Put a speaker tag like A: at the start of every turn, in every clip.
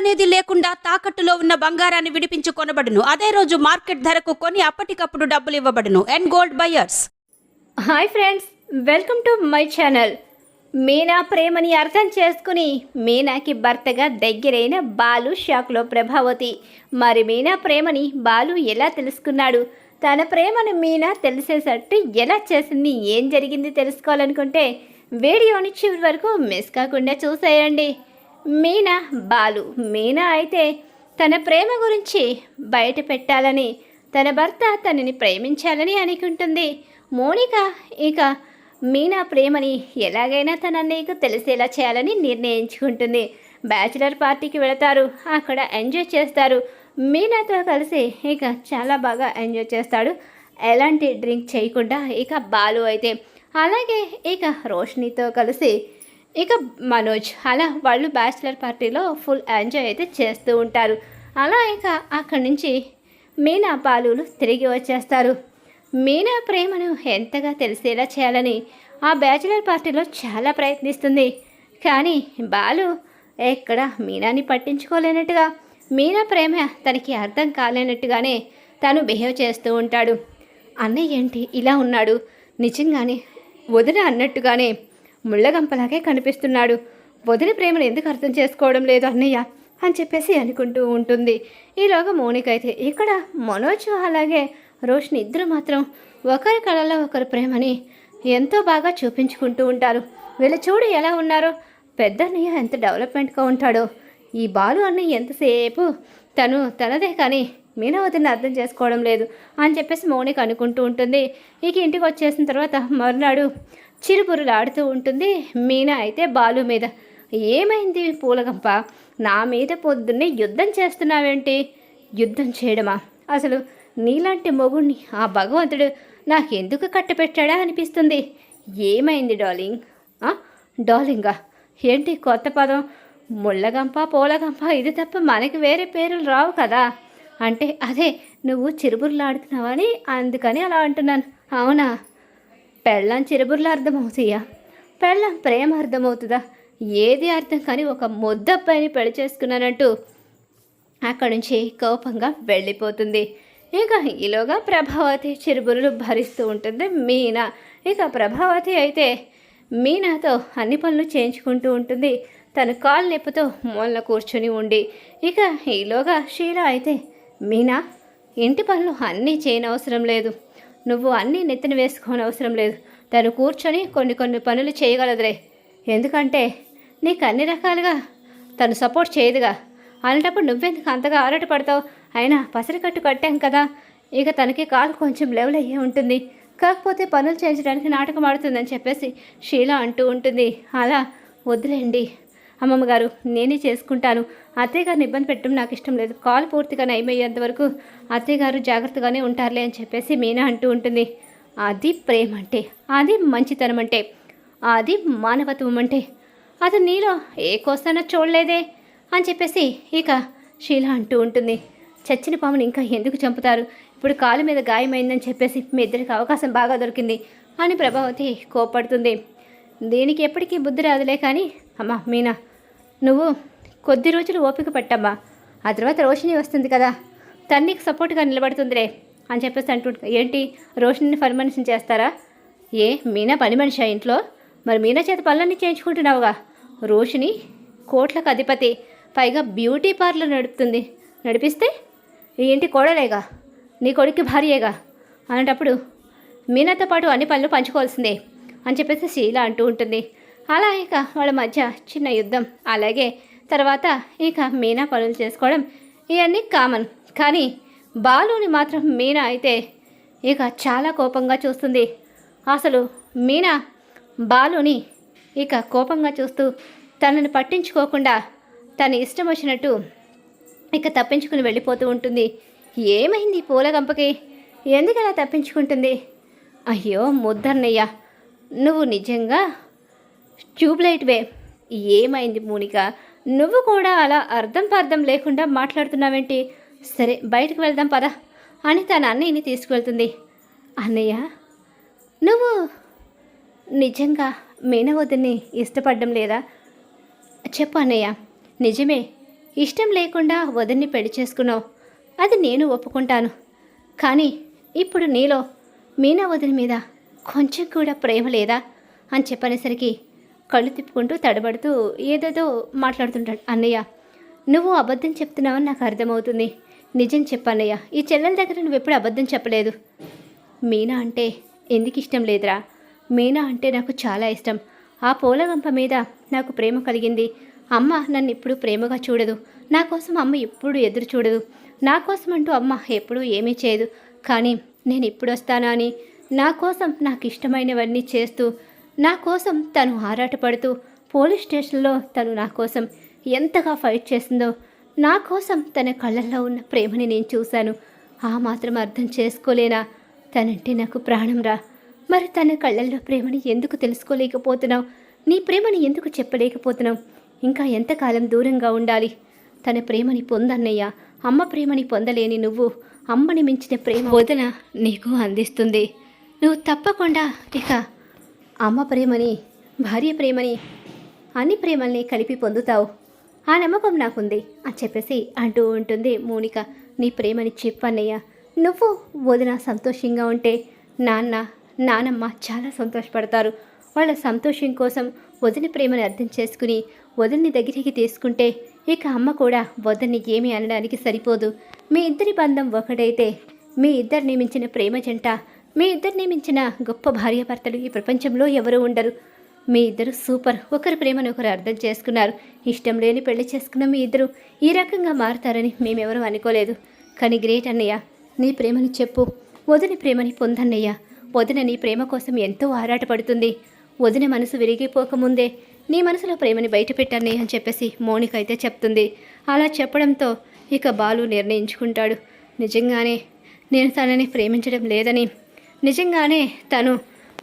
A: అనేది లేకుండా తాకట్టులో ఉన్న బంగారాన్ని విడిపించి కొనబడును అదే రోజు మార్కెట్ ధరకు కొని అప్పటికప్పుడు డబ్బులు ఇవ్వబడును. And gold buyers
B: hi friends welcome to my channel Meena ప్రేమని అర్థం చేసుకుని మీనాకి భర్తగా దగ్గరైన బాలు షాక్లో ప్రభావతి. మరి మీనా ప్రేమని బాలు ఎలా తెలుసుకున్నాడు? తన ప్రేమను మీనా తెలిసేసట్టు ఎలా చేసింది? ఏం జరిగింది తెలుసుకోవాలనుకుంటే వీడియోని చివరి వరకు మిస్ కాకుండా చూసేయండి. మీనా బాలు. మీనా అయితే తన ప్రేమ గురించి బయట పెట్టాలని తన భర్త తనని ప్రేమించాలని అనుకుంటుంది. మోనిక ఇక మీనా ప్రేమని ఎలాగైనా తన నీకు తెలిసేలా చేయాలని నిర్ణయించుకుంటుంది. బ్యాచిలర్ పార్టీకి వెళతారు. అక్కడ ఎంజాయ్ చేస్తారు. మీనాతో కలిసి ఇక చాలా బాగా ఎంజాయ్ చేస్తాడు. ఎలాంటి డ్రింక్ చేయకుండా ఇక బాలు అయితే. అలాగే ఇక రోషినితో కలిసి ఇక మనోజ్ అలా వాళ్ళు బ్యాచిలర్ పార్టీలో ఫుల్ ఎంజాయ్ అయితే చేస్తూ ఉంటారు. అలా ఇక అక్కడి నుంచి మీనా బాలులు తిరిగి వచ్చేస్తారు. మీనా ప్రేమను ఎంతగా తెలిసేలా చేయాలని ఆ బ్యాచిలర్ పార్టీలో చాలా ప్రయత్నిస్తుంది. కానీ బాలు ఎక్కడ మీనాని పట్టించుకోలేనట్టుగా మీనా ప్రేమ తనకి అర్థం కాలేనట్టుగానే తను బిహేవ్ చేస్తూ ఉంటాడు. అన్నయ్య ఏంటి ఇలా ఉన్నాడు? నిజంగానే వదిన అన్నట్టుగానే ముళ్ళగంపలాగే కనిపిస్తున్నాడు. వదిన ప్రేమను ఎందుకు అర్థం చేసుకోవడం లేదు అన్నయ్య? అని చెప్పేసి అనుకుంటూ ఉంటుంది. ఈలోగా మౌనిక అయితే ఇక్కడ మనోజ్ అలాగే రోషిని ఇద్దరు మాత్రం ఒకరి కళలో ఒకరి ప్రేమని ఎంతో బాగా చూపించుకుంటూ ఉంటారు. వీళ్ళు చూడు ఎలా ఉన్నారో. పెద్ద అన్నయ్య ఎంత డెవలప్మెంట్గా ఉంటాడో. ఈ బాలు అన్నయ్య ఎంతసేపు తను తనదే కానీ మీనావతిని అర్థం చేసుకోవడం లేదు అని చెప్పేసి మౌనిక అనుకుంటూ ఉంటుంది. ఇక ఇంటికి వచ్చేసిన తర్వాత మరునాడు చిరుపురులాడుతూ ఉంటుంది. మీనా అయితే బాలు మీద ఏమైంది పూలగంప? నా మీద పొద్దున్నే యుద్ధం చేస్తున్నావేంటి? యుద్ధం చేయడమా? అసలు నీలాంటి మొగుణ్ణి ఆ భగవంతుడు నాకెందుకు కట్టపెట్టాడా అనిపిస్తుంది. ఏమైంది డార్లింగ్? డార్లింగా? ఏంటి కొత్త పదం? ముళ్ళగంప పూలగంప ఇది తప్ప మనకి వేరే పేర్లు రావు కదా. అంటే అదే నువ్వు చిరుబుర్లాడుతున్నావని అందుకని అలా అంటున్నాను. అవునా? పెళ్ళం చిరుబుర్లు అర్థమవుతాయా? పెళ్ళం ప్రేమ అర్థమవుతుందా? ఏది అర్థం కానీ ఒక ముద్దబ్బాయిని పెళ్ళి చేసుకున్నానంటూ అక్కడి నుంచి కోపంగా వెళ్ళిపోతుంది. ఇక ఈలోగా ప్రభావతి చిరుబురులు భరిస్తూ ఉంటుంది మీనా. ఇక ప్రభావతి అయితే మీనాతో అన్ని పనులు చేయించుకుంటూ ఉంటుంది. తన కాలు నొప్పితో మూలన కూర్చొని ఉండి. ఇక ఈలోగా షీలా అయితే మీనా ఇంటి పనులు అన్నీ చేయనవసరం లేదు. నువ్వు అన్నీ నెత్తిన వేసుకోని అవసరం లేదు. తను కూర్చొని కొన్ని కొన్ని పనులు చేయగలదురే ఎందుకంటే నీకు అన్ని రకాలుగా తను సపోర్ట్ చేయదుగా. అలాంటప్పుడు నువ్వెందుకు అంతగా ఆరాట పడతావు? అయినా పసరికట్టు కట్టాం కదా. ఇక తనకి కాలు కొంచెం లెవెల్ అయ్యే ఉంటుంది. కాకపోతే పనులు చేయించడానికి నాటకం ఆడుతుందని చెప్పేసి షీల అంటూ ఉంటుంది. అలా వద్దులేండి. అమ్మమ్మ గారు నేనే చేసుకుంటాను. అత్తయ్య గారిని ఇబ్బంది పెట్టడం నాకు ఇష్టం లేదు. కాల్ పూర్తిగా నయమయ్యేంత వరకు అత్తయ్య గారు జాగ్రత్తగానే ఉంటారులే అని చెప్పేసి మీనా అంటూ ఉంటుంది. అది ప్రేమ అంటే అది మంచితనం అంటే అది మానవత్వం అంటే. అది నీలో ఏ కోస్తానో చూడలేదే అని చెప్పేసి ఇక శీల అంటూ ఉంటుంది. చచ్చిన పాముని ఇంకా ఎందుకు చంపుతారు? ఇప్పుడు కాలు మీద గాయమైందని చెప్పేసి మీ ఇద్దరికి అవకాశం బాగా దొరికింది అని ప్రభావతి కోపడుతుంది దీనికి ఎప్పటికీ బుద్ధి రాదులే కానీ అమ్మా మీనా నువ్వు కొద్ది రోజులు ఓపిక పట్టమ్మా. ఆ తర్వాత రోషిని వస్తుంది కదా. తన్నికి సపోర్ట్గా నిలబడుతుందిలే అని చెప్పేసి అంటుంటా ఏంటి రోషిని పని మనిషిని చేస్తారా? ఏ మీనా పని మనిషి ఇంట్లో? మరి మీనా చేత పనులన్నీ చేయించుకుంటున్నావుగా. రోషిని కోట్లకు అధిపతి. పైగా బ్యూటీ పార్లర్ నడుపుతుంది. నడిపిస్తే ఈ ఇంటి కోడలేగా నీ కొడుక్కి భార్యేగా. అనేటప్పుడు మీనాతో పాటు అన్ని పనులు పంచుకోవాల్సిందే అని చెప్పేసి శీల అంటూ ఉంటుంది. అలా ఇక వాళ్ళ మధ్య చిన్న యుద్ధం. అలాగే తర్వాత ఇక మీనా పనులు చేసుకోవడం ఇవన్నీ కామన్. కానీ బాలుని మాత్రం మీనా అయితే ఇక చాలా కోపంగా చూస్తుంది. అసలు మీనా బాలుని ఇక కోపంగా చూస్తూ తనని పట్టించుకోకుండా తన ఇష్టం వచ్చినట్టు ఇక తప్పించుకుని వెళ్ళిపోతూ ఉంటుంది. ఏమైంది పూలగంపకి? ఎందుకు అలా తప్పించుకుంటుంది? అయ్యో ముద్దర్నయ్య నువ్వు నిజంగా ట్యూబ్లైట్వే ఏమైంది మోనిక? నువ్వు కూడా అలా అర్థం పర్థం లేకుండా మాట్లాడుతున్నావేంటి? సరే బయటకు వెళ్దాం పద. అని తన అన్నయ్యని తీసుకువెళ్తుంది. అన్నయ్య నువ్వు నిజంగా మీనవద్దని ఇష్టపడడం లేదా? చెప్పు అన్నయ్య. నిజమే ఇష్టం లేకుండా వదిన్ని పెళ్ళి చేసుకున్నావు. అది నేను ఒప్పుకుంటాను. కానీ ఇప్పుడు నీలో మీనా వదిన మీద కొంచెం కూడా ప్రేమ లేదా? అని చెప్పనేసరికి కళ్ళు తిప్పుకుంటూ తడబడుతూ ఏదేదో మాట్లాడుతుంటాడు. అన్నయ్య నువ్వు అబద్ధం చెప్తున్నావని నాకు అర్థమవుతుంది. నిజం చెప్పన్నయ్య ఈ చెల్లెల దగ్గర నువ్వు ఎప్పుడు అబద్ధం చెప్పలేదు. మీనా అంటే ఎందుకు ఇష్టం లేదురా? మీనా అంటే నాకు చాలా ఇష్టం. ఆ పూలగంప మీద నాకు ప్రేమ కలిగింది. అమ్మ నన్ను ఎప్పుడు ప్రేమగా చూడదు. నా కోసం అమ్మ ఎప్పుడు ఎదురు చూడదు. నా కోసం అంటూ అమ్మ ఎప్పుడూ ఏమీ చేయదు. కానీ నేను ఇప్పుడు వస్తానా అని నా కోసం నాకు ఇష్టమైనవన్నీ చేస్తూ నా కోసం తను ఆరాటపడుతూ పోలీస్ స్టేషన్లో తను నా కోసం ఎంతగా ఫైట్ చేసిందో నా కోసం తన కళ్ళల్లో ఉన్న ప్రేమని నేను చూశాను. ఆ మాత్రం అర్థం చేసుకోలేనా? తనంటే నాకు ప్రాణం రా. మరి తన కళ్ళల్లో ప్రేమని ఎందుకు తెలుసుకోలేకపోతున్నావు? నీ ప్రేమని ఎందుకు చెప్పలేకపోతున్నావు? ఇంకా ఎంతకాలం దూరంగా ఉండాలి? తన ప్రేమని పొందన్నయ్యా. అమ్మ ప్రేమని పొందలేని నువ్వు. అమ్మని మించిన ప్రేమ వదన నీకు అందిస్తుంది. నువ్వు తప్పకుండా ఇక అమ్మ ప్రేమని భార్య ప్రేమని అన్ని ప్రేమల్ని కలిపి పొందుతావు. ఆ నమ్మకం నాకుంది అని చెప్పేసి అంటూ ఉంటుంది మౌనిక. నీ ప్రేమని చెప్పన్నయ్య నువ్వు వదిన సంతోషంగా ఉంటే నాన్న నానమ్మ చాలా సంతోషపడతారు. వాళ్ళ సంతోషం కోసం వదిన ప్రేమని అర్థం చేసుకుని వదిలిని దగ్గరికి తీసుకుంటే ఇక అమ్మ కూడా వదిన్ని ఏమీ అనడానికి సరిపోదు. మీ ఇద్దరి బంధం ఒకటైతే మీ ఇద్దరిని మించిన ప్రేమ జంట మీ ఇద్దరిని మించిన గొప్ప భార్యాభర్తలు ఈ ప్రపంచంలో ఎవరు ఉండరు. మీ ఇద్దరు సూపర్. ఒకరి ప్రేమను ఒకరు అర్థం చేసుకున్నారు. ఇష్టం లేని పెళ్ళి చేసుకున్న మీ ఇద్దరు ఈ రకంగా మారుతారని మేమెవరూ అనుకోలేదు. కానీ గ్రేట్ అన్నయ్య నీ ప్రేమని చెప్పు. వదిన ప్రేమని పొందన్నయ్య. వదిన నీ ప్రేమ కోసం ఎంతో ఆరాటపడుతుంది. వదిన మనసు విరిగిపోకముందే నీ మనసులో ప్రేమని బయటపెట్టన్నయ్య అని చెప్పేసి మౌనిక అయితే చెప్తుంది. అలా చెప్పడంతో ఇక బాలు నిర్ణయించుకుంటాడు. నిజంగానే నేను తనని ప్రేమించడం లేదని నిజంగానే తను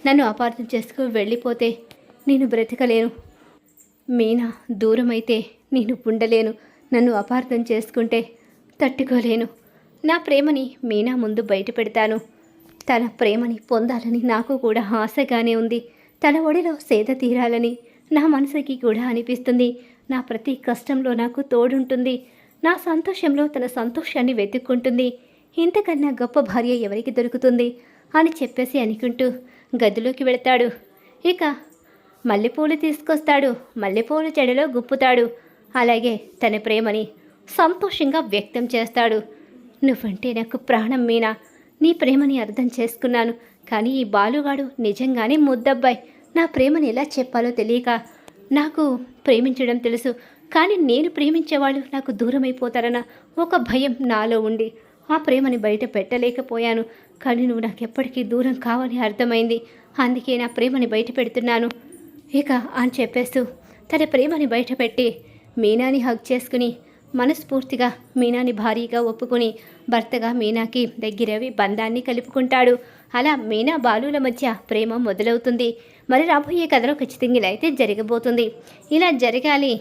B: నన్ను అపార్థం చేసుకు వెళ్ళిపోతే నేను బ్రతకలేను. మీనా దూరమైతే నేను ఉండలేను. నన్ను అపార్థం చేసుకుంటే తట్టుకోలేను. నా ప్రేమని మీనా ముందు బయట పెడతాను తన ప్రేమని పొందాలని నాకు కూడా ఆశగానే ఉంది. తన ఒడిలో సేద తీరాలని నా మనసుకి కూడా అనిపిస్తుంది. నా ప్రతి కష్టంలో నాకు తోడుంటుంది. నా సంతోషంలో తన సంతోషాన్ని వెతుక్కుంటుంది. ఇంతకన్నా గొప్ప భార్య ఎవరికి దొరుకుతుంది? అని చెప్పేసి అనుకుంటూ గదిలోకి వెళతాడు. ఇక మల్లెపూలు తీసుకొస్తాడు. మల్లెపూలు చెడలో గుప్పుతాడు. అలాగే తన ప్రేమని సంతోషంగా వ్యక్తం చేస్తాడు. నువ్వంటే నాకు ప్రాణం మీనా. నీ ప్రేమని అర్థం చేసుకున్నాను. కానీ ఈ బాలుగాడు నిజంగానే ముద్దబ్బాయి. నా ప్రేమని ఎలా చెప్పాలో తెలియక నాకు ప్రేమించడం తెలుసు. కానీ నేను ప్రేమించేవాళ్ళు నాకు దూరం అయిపోతారన్న ఒక భయం నాలో ఉండి ఆ ప్రేమని బయట పెట్టలేకపోయాను. కానీ నువ్వు నాకు ఎప్పటికీ దూరం కావని అర్థమైంది. అందుకే నా ప్రేమని బయట పెడుతున్నాను. ఇక అని చెప్పేస్తూ తన ప్రేమని బయటపెట్టి మీనాని హగ్ చేసుకుని మనస్ఫూర్తిగా మీనాని భారీగా ఒప్పుకొని భర్తగా మీనాకి దగ్గరవి బంధాన్ని కలుపుకుంటాడు. అలా మీనా బాలుల మధ్య ప్రేమ మొదలవుతుంది. మరి రాబోయే కథలో ఖచ్చితంగా ఇలా అయితే జరగబోతుంది. ఇలా జరగాలి.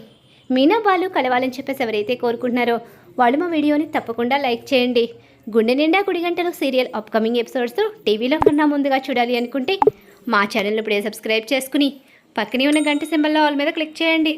B: మీనా బాలు కలవాలని చెప్పేసి ఎవరైతే కోరుకుంటున్నారో వాళ్ళు మా వీడియోని తప్పకుండా లైక్ చేయండి. గుండె నిండా గుడి గంటలు సీరియల్ అప్కమింగ్ ఎపిసోడ్స్ టీవీలో కన్నా ముందుగా చూడాలి అనుకుంటే మా ఛానల్ ఇప్పుడే సబ్స్క్రైబ్ చేసుకుని పక్కనే ఉన్న గంట సింబల్లో ఆల్ మీద క్లిక్ చేయండి.